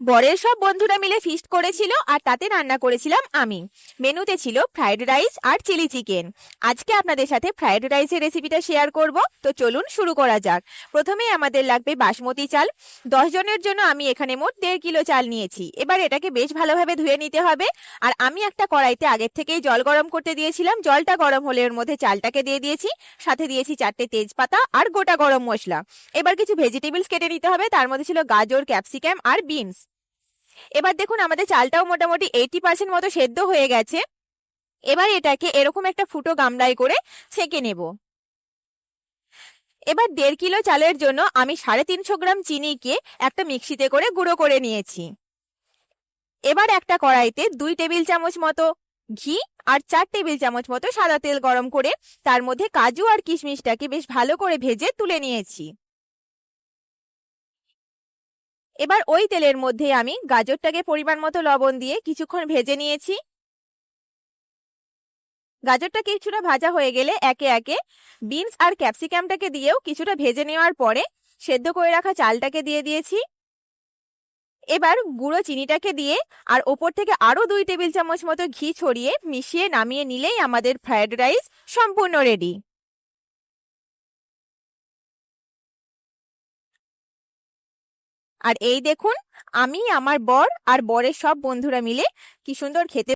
বরের সব বন্ধুরা মিলে ফিস্ট করেছিল আর তাতে রান্না করেছিলাম আমি। মেনুতে ছিল ফ্রাইড রাইস আর চিলি চিকেন আজকে আপনাদের সাথে ফ্রাইড রাইসের রেসিপিটা শেয়ার করব। তো চলুন শুরু করা যাক। প্রথমেই আমাদের লাগবে বাসমতি চাল। দশ জনের জন্য আমি এখানে মোট দেড় কিলো চাল নিয়েছি। এবার এটাকে বেশ ভালোভাবে ধুয়ে নিতে হবে। আর আমি একটা কড়াইতে আগের থেকেই জল গরম করতে দিয়েছিলাম। জলটা গরম হলে এর মধ্যে চালটাকে দিয়ে দিয়েছি। সাথে দিয়েছি চারটে তেজপাতা আর গোটা গরম মশলা। এবার কিছু ভেজিটেবলস কেটে নিতে হবে। তার মধ্যে ছিল গাজর ক্যাপসিকাম আর বিনস এবার দেখুন, আমাদের চালটাও মোটামুটি এইটি পার্সেন্ট মতো সেদ্ধ হয়ে গেছে। এবার এটাকে এরকম একটা ফুটো গামলায় করে ছেঁকে নেব। এবার দেড় কিলো চালের জন্য আমি সাড়ে তিনশো গ্রাম চিনিকে একটা মিক্সিতে করে গুঁড়ো করে নিয়েছি। এবার একটা কড়াইতে দুই টেবিল চামচ মতো ঘি আর চার টেবিল চামচ মতো সাদা তেল গরম করে তার মধ্যে কাজু আর কিশমিশটাকে বেশ ভালো করে ভেজে তুলে নিয়েছি। এবার ওই তেলের মধ্যে আমি গাজরটাকে পরিমাণ মতো লবণ দিয়ে কিছুক্ষণ ভেজে নিয়েছি। গাজরটা কিছুটা ভাজা হয়ে গেলে একে একে বিনস আর ক্যাপসিকামটাকে দিয়েও কিছুটা ভেজে নেওয়ার পরে সেদ্ধ করে রাখা চালটাকে দিয়ে দিয়েছি। এবার গুঁড়ো চিনিটাকে দিয়ে আর ওপর থেকে আরও দুই টেবিল চামচ মতো ঘি ছড়িয়ে মিশিয়ে নামিয়ে নিলেই আমাদের ফ্রায়েড রাইস সম্পূর্ণ রেডি। আর এই দেখুন আমি আমার বর আর বরের সব বন্ধুরা মিলে কি সুন্দর খেতে